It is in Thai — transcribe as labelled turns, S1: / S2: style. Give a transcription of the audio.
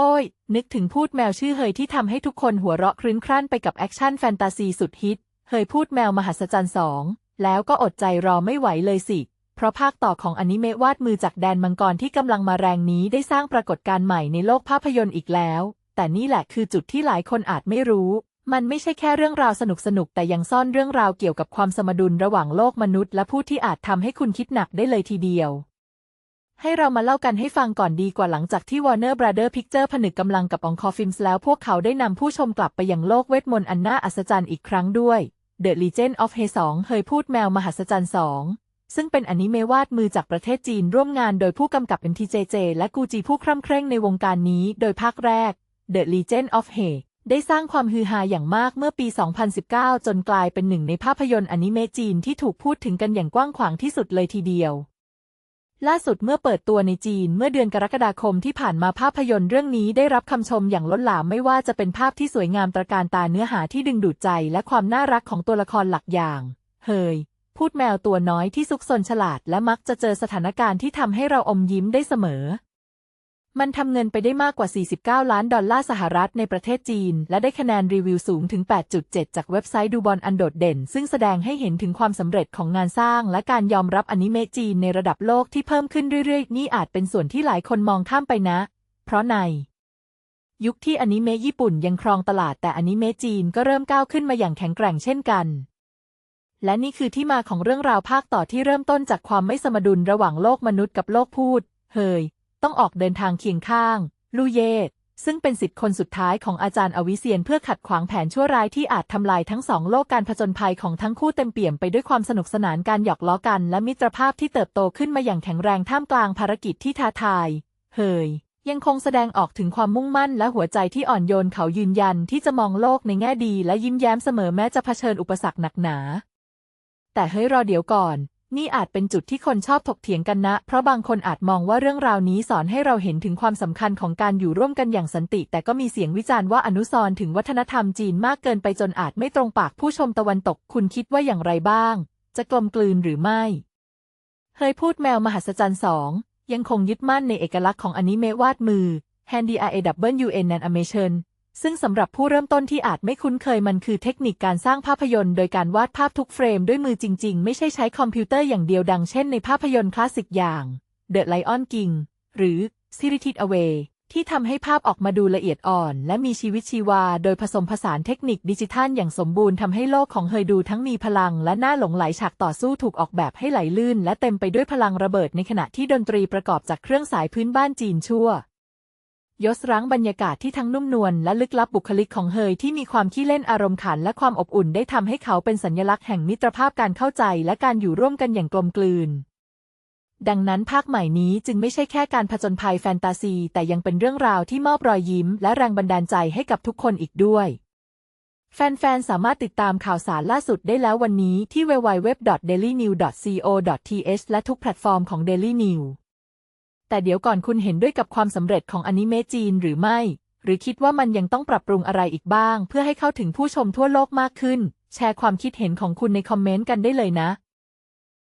S1: โอ้ย นึกถึงพูดแมวชื่อเฮยที่ทำให้ทุกคนหัวเราะครื้นครั่นไปกับแอคชั่นแฟนตาซีสุดฮิต เฮยพูดแมวมหัศจรรย์สองแล้วก็อดใจรอไม่ไหวเลยสิ เพราะภาคต่อของอนิเมะวาดมือจากแดนมังกรที่กำลังมาแรงนี้ได้สร้างปรากฏการณ์ใหม่ในโลกภาพยนตร์อีกแล้ว แต่นี่แหละคือจุดที่หลายคนอาจไม่รู้ มันไม่ใช่แค่เรื่องราวสนุกๆแต่ยังซ่อนเรื่องราวเกี่ยวกับความสมดุลระหว่างโลกมนุษย์ และผู้ที่อาจทำให้คุณคิดหนักได้เลยทีเดียว ให้เรามาเล่ากันให้ฟังก่อนดีกว่าหลังจากที่ Warner Brother Picture ผนึกกำลังกับองคอฟิล์มส์แล้วพวกเขาได้นำผู้ชมกลับไปยังโลกเวทมนต์อันน่าอัศจรรย์อีกครั้งด้วย The Legend of He 2เคยพูดแมวมหัศจรรย์2ซึ่งเป็นอนิเมะวาดมือจากประเทศจีนร่วมงานโดยผู้กำกับ MTJJ และกูจีผู้คร่ำเคร่งในวงการนี้ โดยภาคแรก The Legend of He ได้สร้างความฮือฮาอย่างมากเมื่อปี 2019 จนกลายเป็นหนึ่งในภาพยนตร์อนิเมะจีนที่ถูกพูดถึงกันอย่างกว้างขวางที่สุดเลยทีเดียว ล่าสุดเมื่อเปิดตัวในจีนเมื่อเดือนกรกฎาคมที่ผ่านมาภาพยนตร์เรื่องนี้ได้รับคำชมอย่างล้นหลามไม่ว่าจะเป็นภาพที่สวยงามตระการตาเนื้อหาที่ดึงดูดใจและความน่ารักของตัวละครหลักอย่าง เฮย พูดแมวตัวน้อยที่ซุกซนฉลาดและมักจะเจอสถานการณ์ที่ทำให้เราอมยิ้มได้เสมอ มันทำเงินไปได้มากกว่า 49 ล้านดอลลาร์สหรัฐในประเทศจีน และได้คะแนนรีวิวสูงถึง 8.7 จากเว็บไซต์ดูบอลอันโดดเด่น ซึ่งแสดงให้เห็นถึงความสำเร็จของงานสร้าง และการยอมรับอนิเมะจีนในระดับโลกที่เพิ่มขึ้นเรื่อยๆ นี่อาจเป็นส่วนที่หลายคนมองข้ามไปนะ เพราะใน ยุคที่อนิเมะญี่ปุ่นยังครองตลาดแต่อนิเมะจีนก็เริ่มก้าวขึ้นมาอย่างแข็งแกร่งเช่นกันและนี่คือที่มาของเรื่องราวภาคต่อที่เริ่มต้นจากความไม่สมดุลระหว่างโลกมนุษย์กับโลกพูด เฮย ต้องออกเดินทางเคียงข้าง ลูเย่ซึ่งเป็นสิทธิ์คนสุดท้ายของอาจารย์อวิเซียนเพื่อขัดขวางแผนชั่วร้ายที่อาจทำลายทั้งสองโลกการผจญภัยของทั้งคู่เต็มเปี่ยมไปด้วยความสนุกสนานการหยอกล้อกันและมิตรภาพที่เติบโตขึ้นมาอย่างแข็งแรงท่ามกลางภารกิจที่ท้าทาย เฮยยังคงแสดงออกถึงความมุ่งมั่นและหัวใจที่อ่อนโยนเขายืนยันที่จะมองโลกในแง่ดีและยิ้มแย้มเสมอแม้จะเผชิญอุปสรรคหนักหนา แต่เฮ้ยรอเดี๋ยวก่อน นี่อาจเป็นจุดที่คนชอบถกเถียงกันนะ เพราะบางคนอาจมองว่าเรื่องราวนี้สอนให้เราเห็นถึงความสำคัญของการอยู่ร่วมกันอย่างสันติ แต่ก็มีเสียงวิจารณ์ว่าอนุสรถึงวัฒนธรรมจีนมากเกินไปจนอาจไม่ตรงปากผู้ชมตะวันตก คุณคิดว่าอย่างไรบ้าง จะกลมกลืนหรือไม่เฮยพูดแมวมหัศจรรย์สองยังคงยึดมั่นในเอกลักษณ์ของอนิเมะวาดมือ Handy R A W N Animation ซึ่งสำหรับผู้เริ่มต้นที่อาจไม่คุ้นเคยมันคือเทคนิคการสร้างภาพยนตร์ โดยการวาดภาพทุกเฟรมด้วยมือจริง ๆ ไม่ใช่ใช้คอมพิวเตอร์อย่างเดียวดังเช่นในภาพยนตร์คลาสสิกอย่าง The Lion King หรือ Spirited Away ที่ทำให้ภาพออกมาดูละเอียดอ่อน และมีชีวิตชีวา โดยผสมผสานเทคนิคดิจิทัลอย่างสมบูรณ์ทำให้โลกของเฮยดูทั้งมีพลังและน่าหลงไหลฉากต่อสู้ถูกออกแบบให้ไหลลื่น และเต็มไปด้วยพลังระเบิดในขณะที่ดนตรีประกอบจากเครื่องสายพื้นบ้านจีนชั่ว ยศรั้งบรรยากาศที่ทั้งนุ่มนวลและลึกลับบุคลิกของเฮยที่มีความขี้เล่นอารมณ์ขันและความอบอุ่นได้ทำให้เขาเป็นสัญลักษณ์แห่งมิตรภาพการเข้าใจและการอยู่ร่วมกันอย่างกลมกลืน ดังนั้นภาคใหม่นี้จึงไม่ใช่แค่การผจญภัยแฟนตาซี แต่ยังเป็นเรื่องราวที่มอบรอยยิ้ม และแรงบันดาลใจให้กับทุกคนอีกด้วย แฟนๆ สามารถติดตามข่าวสารล่าสุดได้แล้ววันนี้ที่ www.dailynew.co.th และทุกแพลตฟอร์มของ Daily New แต่เดี๋ยวก่อนคุณเห็นด้วยกับความสำเร็จของอนิเมะจีนหรือไม่ หรือคิดว่ามันยังต้องปรับปรุงอะไรอีกบ้าง เพื่อให้เข้าถึงผู้ชมทั่วโลกมากขึ้น แชร์ความคิดเห็นของคุณในคอมเมนต์กันได้เลยนะ